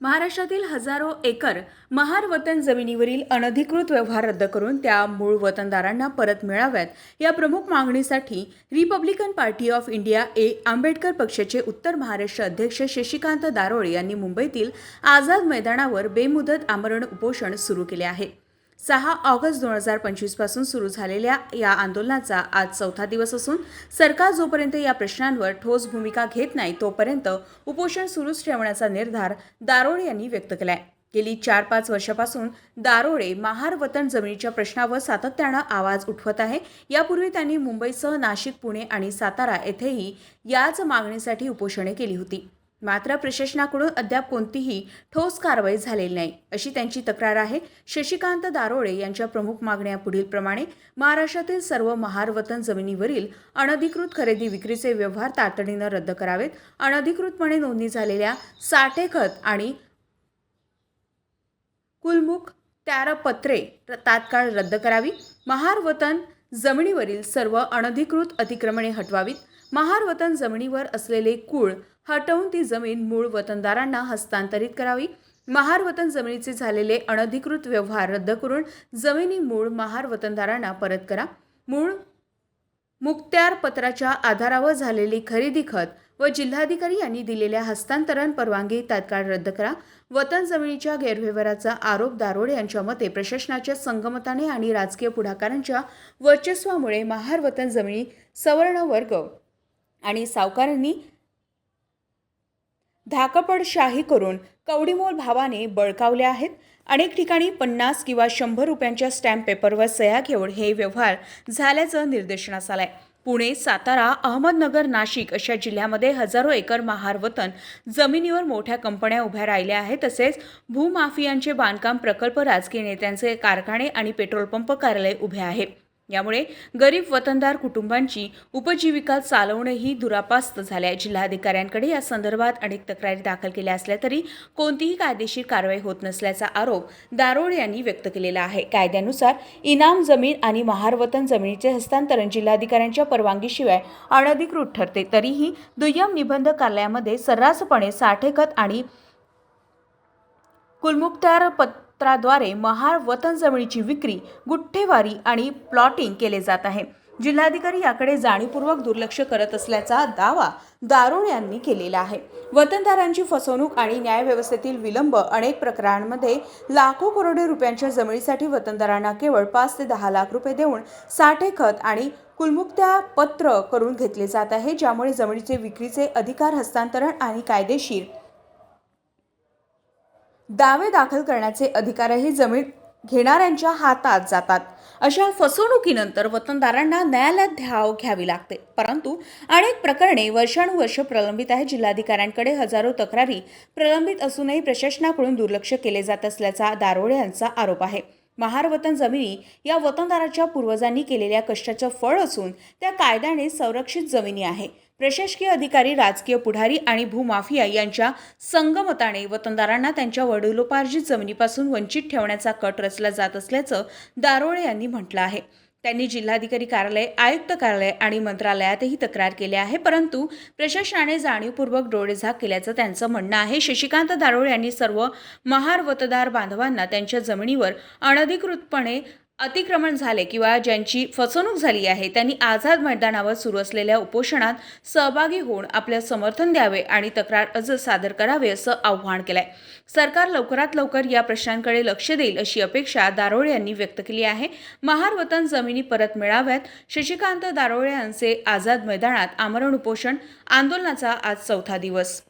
महाराष्ट्रातील हजारो एकर महार वतन जमिनीवरील अनधिकृत व्यवहार रद्द करून त्या मूळ वतनदारांना परत मिळाव्यात या प्रमुख मागणीसाठी Republican party of India A Ambedkar पक्षाचे उत्तर महाराष्ट्र अध्यक्ष शशिकांत दारोळे यांनी मुंबईतील आझाद मैदानावर बेमुदत आमरण उपोषण सुरू केले आहे. सहा ऑगस्ट दोन हजार पंचवीसपासून सुरू झालेल्या या आंदोलनाचा आज चौथा दिवस असून सरकार जोपर्यंत या प्रश्नांवर ठोस भूमिका घेत नाही तोपर्यंत उपोषण सुरूच ठेवण्याचा निर्धार दारोळे यांनी व्यक्त केलाय. गेली चार पाच वर्षापासून दारोळे महार वतन जमिनीच्या प्रश्नावर सातत्यानं आवाज उठवत आहे. यापूर्वी त्यांनी मुंबईसह नाशिक पुणे आणि सातारा येथेही याच मागणीसाठी उपोषणे केली होती. मात्र प्रशासनाकडून अद्याप कोणतीही ठोस कारवाई झालेली नाही अशी त्यांची तक्रार आहे. शशिकांत दारोळे यांच्या प्रमुख मागण्या पुढीलप्रमाणे महाराष्ट्रातील सर्व महारवतन जमिनीवरील अनधिकृत खरेदी विक्रीचे व्यवहार तातडीनं रद्द करावेत. अनधिकृतपणे नोंदणी झालेल्या साठेखत आणि कुलमुख पत्रे तात्काळ रद्द करावी. महार वतन जमिनीवरील सर्व अनधिकृत अतिक्रमणे हटवावीत. महार वतन जमिनीवर असलेले कुळ हटवून ती जमीन मूळ वतनदारांना हस्तांतरित करावी. महार वतन जमिनीचे झालेले अनधिकृत व्यवहार रद्द करून जमिनी मूळ महार वतनदारांना परत करा. मूळ मुक्त्यार पत्राच्या आधारावर झालेली खरेदी खत व जिल्हाधिकारी यांनी दिलेल्या हस्तांतरण परवानगी तात्काळ रद्द करा. वतन जमिनीच्या गैरव्यवहाराचा आरोप दारोडे यांच्या मते प्रशासनाच्या संगमताने आणि राजकीय पुढाकारांच्या वर्चस्वामुळे महार वतन जमिनी सवर्ण वर्ग आणि सावकारांनी धाकपडशाही करून कवडीमोल भावाने बळकावले आहेत. अनेक ठिकाणी पन्नास किंवा शंभर रुपयांच्या स्टॅम्प पेपरवर सह्या घेऊन हे व्यवहार झाल्याचं निर्देशनास आलंय. पुणे सातारा अहमदनगर नाशिक अशा जिल्ह्यामध्ये हजारो एकर महार वतन जमिनीवर मोठ्या कंपन्या उभ्या राहिल्या आहेत. तसेच भूमाफियांचे बांधकाम प्रकल्प राजकीय नेत्यांचे कारखाने आणि पेट्रोल पंप कार्यालय उभे आहे. यामुळे गरीब वतनदार कुटुंबांची उपजीविका चालवणेही दुरापास्त झाले. जिल्हाधिकाऱ्यांकडे या संदर्भात अनेक तक्रारी दाखल केल्या असल्या तरी कोणतीही कायदेशीर कारवाई होत नसल्याचा आरोप दारोड यांनी व्यक्त केलेला आहे. कायद्यानुसार इनाम जमीन आणि महारवतन जमिनीचे हस्तांतरण जिल्हाधिकाऱ्यांच्या परवानगीशिवाय अनधिकृत ठरते. तरीही दुय्यम निबंध कार्यालयामध्ये सर्रासपणे साठेखत आणि कुलमुक्तार पत्राद्वारे महार वतन जमिनीची विक्री गुठ्ठेवारी आणि प्लॉटिंग केले जात आहे. जिल्हाधिकारी याकडे जाणीवपूर्वक दुर्लक्ष करत असल्याचा दावा दारुण यांनी केलेला आहे. वतनदारांची फसवणूक आणि न्यायव्यवस्थेतील विलंब अनेक प्रकरणांमध्ये लाखो करोडी रुपयांच्या जमिनीसाठी वतनदारांना केवळ पाच ते दहा लाख रुपये देऊन साठे खत आणि कुलमुक्त्या पत्र करून घेतले जात आहे ज्यामुळे जमिनीचे विक्रीचे अधिकार हस्तांतरण आणि कायदेशीर दावे दाखल करण्याचे अधिकारही जमीन घेणाऱ्यांच्या हातात जातात. अशा फसवणुकीनंतर वतनदारांना न्यायालयात धाव घ्यावी लागते. परंतु अनेक प्रकरणे वर्षानुवर्ष प्रलंबित आहे जिल्हाधिकाऱ्यांकडे हजारो तक्रारी प्रलंबित असूनही प्रशासनाकडून दुर्लक्ष केले जात असल्याचा दारोळे यांचा आरोप आहे. महार वतन जमिनी या वतनदाराच्या पूर्वजांनी केलेल्या कष्टाचं फळ असून त्या कायद्याने संरक्षित जमिनी आहे. प्रशासकीय अधिकारी राजकीय पुढारी आणि भूमाफिया यांच्या संगमताने वतनदारांना त्यांच्या वडिलोपार्जित जमिनीपासून वंचित ठेवण्याचा कट रचला जात असल्याचं दारोळे यांनी म्हटलं आहे. त्यांनी जिल्हाधिकारी कार्यालय आयुक्त कार्यालय आणि मंत्रालयातही तक्रार केली आहे परंतु प्रशासनाने जाणीवपूर्वक डोळेझाक केल्याचं त्यांचं म्हणणं आहे. शशिकांत दारोळे यांनी सर्व महार मतदार बांधवांना त्यांच्या जमिनीवर अनधिकृतपणे अतिक्रमण झाले किंवा ज्यांची फसवणूक झाली आहे त्यांनी आझाद मैदानावर सुरू असलेल्या उपोषणात सहभागी होऊन आपलं समर्थन द्यावे आणि तक्रार अर्ज सादर करावे असं आव्हान केलंय. सरकार लवकरात लवकर या प्रश्नांकडे लक्ष देईल अशी अपेक्षा दारोळे यांनी व्यक्त केली आहे. महार वतन जमिनी परत मिळाव्यात. शशिकांत दारोळे यांचे आझाद मैदानात आमरण उपोषण आंदोलनाचा आज चौथा दिवस.